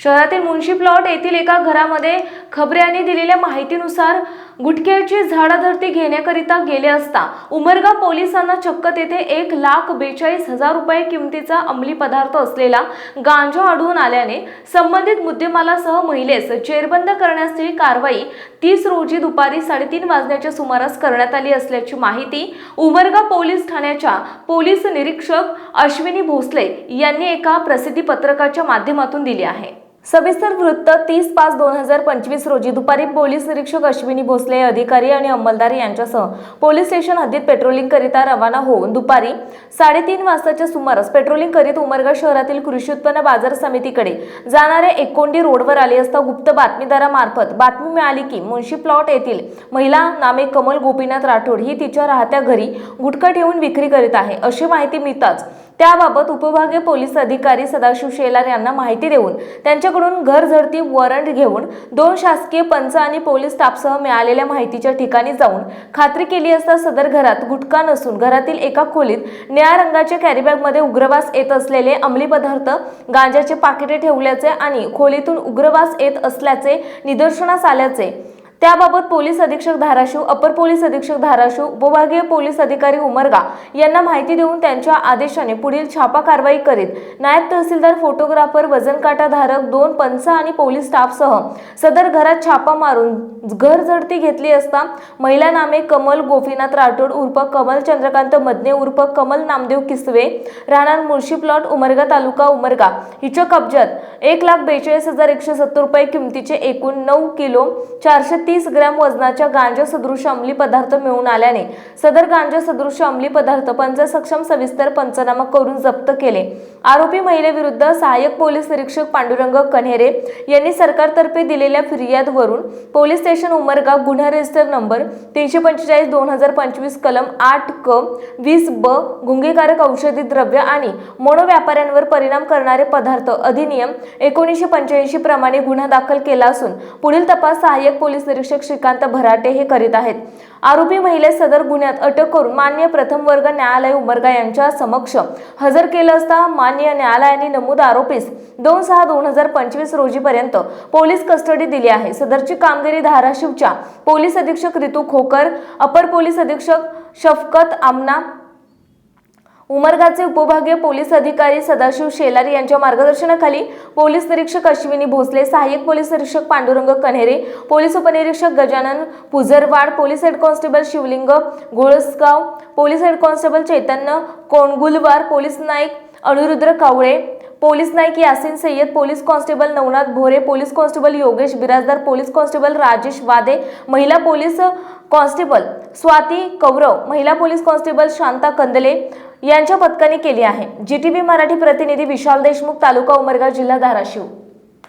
शहरातील मुन्शी प्लॉट येथील एका घरामध्ये खबऱ्यांनी दिलेल्या माहितीनुसार गुटख्याची झाडाधरती घेण्याकरिता गेले असता उमरगा पोलिसांना चक्क तेथे एक लाख बेचाळीस हजार रुपये किमतीचा अंमली पदार्थ असलेला गांजा आढळून आल्याने संबंधित मुद्देमालासह महिलेस जेरबंद करण्याची कारवाई तीस रोजी दुपारी साडेतीन वाजण्याच्या सुमारास करण्यात आली असल्याची माहिती उमरगा पोलीस ठाण्याच्या पोलीस निरीक्षक अश्विनी भोसले यांनी एका प्रसिद्धी पत्रकाच्या माध्यमातून दिली आहे. सविस्तर वृत्त तीस पाच दोन हजार पंचवीस रोजी दुपारी पोलीस निरीक्षक अश्विनी भोसले अधिकारी आणि अंमलदार यांच्यासह पोलीस स्टेशन हद्दीत पेट्रोलिंग करिता रवाना होऊन दुपारी साडेतीन वाजताच्या सुमारास पेट्रोलिंग करीत उमरगा शहरातील कृषी उत्पन्न बाजार समितीकडे जाणाऱ्या एकोंडी रोडवर आले असता गुप्त बातमीदारामार्फत बातमी मिळाली की मुन्शी प्लॉट येथील महिला नामे कमल गोपीनाथ राठोड ही तिच्या राहत्या घरी गुटखा ठेवून विक्री करीत आहे. अशी माहिती मिळताच त्याबाबत उपविभागीय पोलीस अधिकारी सदाशिव शेलार यांना माहिती देऊन त्यांच्याकडून घर झडती वॉरंट घेऊन दोन शासकीय पंच आणि पोलीस स्टाफसह मिळालेल्या माहितीच्या ठिकाणी जाऊन खात्री केली असता सदर घरात गुटखा नसून घरातील एका खोलीत निळ्या रंगाच्या कॅरीबॅगमध्ये उग्रवास येत असलेले अंमली पदार्थ गांजाचे पाकिटे ठेवल्याचे आणि खोलीतून उग्रवास येत असल्याचे निदर्शनास आल्याचे त्याबाबत पोलीस अधीक्षक धाराशिव अपर पोलीस अधीक्षक धाराशिव उपविभागीय पोलीस अधिकारी उमरगा यांना माहिती देऊन त्यांच्या आदेशाने पुढील छापा कारवाई करीत नायब तहसीलदार फोटोग्राफर वजन दोन पंच आणि पोलीस स्टाफसह सदर घरात छापा मारून घर झडती घेतली असता महिला नामे कमल गोपीनाथ राठोड उर्फ कमल चंद्रकांत मदने उर्फ कमल नामदेव किसवे राहणार मुळशी प्लॉट उमरगा तालुका उमरगा. हिच्या कब्जात एक लाख बेचाळीस हजार एकशे सत्तर रुपये किमतीचे एकूण नऊ किलो चारशे तीस ग्रॅम वजनाच्या गांजा सदृश अंमली पदार्थ मिळून आल्याने सदर गांजा सदृश अंमली पदार्थ पंच सक्षम सविस्तर पंचनामा करून जप्त केले. आरोपी महिलेविरुद्ध सहाय्यक पोलीस निरीक्षक पांडुरंग कन्हेरे यांनी सरकारतर्फे दिलेल्या फिर्यादवरून पोलीस स्टेशन उमरगाव गुन्हा रजिस्टर नंबर तीनशे पंचेचाळीस दोन हजार पंचवीस कलम आठ क वीस ब गुंगेकारक औषधी द्रव्य आणि मोनो व्यापाऱ्यांवर परिणाम करणारे पदार्थ अधिनियम एकोणीसशे पंच्याऐंशी प्रमाणे गुन्हा दाखल केला असून पुढील तपास सहाय्यक पोलीस निरीक्षक श्रीकांत भराटे हे करीत आहेत. आरोपी महिलेस सदर गुन्ह्यात अटक करून मान्य प्रथम वर्ग न्यायालय उमरगा यांच्या समक्ष हजर केलं असता मान्य न्यायालयाने नमूद आरोपीस दोन सहा दोन हजार पंचवीस रोजीपर्यंत पोलीस कस्टडी दिली आहे. सदरची कामगिरी धाराशिवच्या पोलीस अधीक्षक रितू खोकर अपर पोलीस अधीक्षक शफकत आमना उमरगाचे उपविभागीय पोलीस अधिकारी सदाशिव शेलारी यांच्या मार्गदर्शनाखाली पोलीस निरीक्षक अश्विनी भोसले सहाय्यक पोलीस निरीक्षक पांडुरंग कन्हेरे पोलीस उपनिरीक्षक Gajanan Pujarwad police head constable Shivling Golsgaon police head constable Chaitanya Kongulwar police naik Anirudra Kawale police naik Yasin Sayyad police constable Navnath Bhore police constable Yogesh Birajdar police constable Rajesh Wade महिला police constable Swati Kaurava महिला police constable Shanta Kandale यांच्या पथकाने केली आहे. G T V Marathi प्रतिनिधी विशाल देशमुख तालुका उमरगा जिल्हा धाराशिव.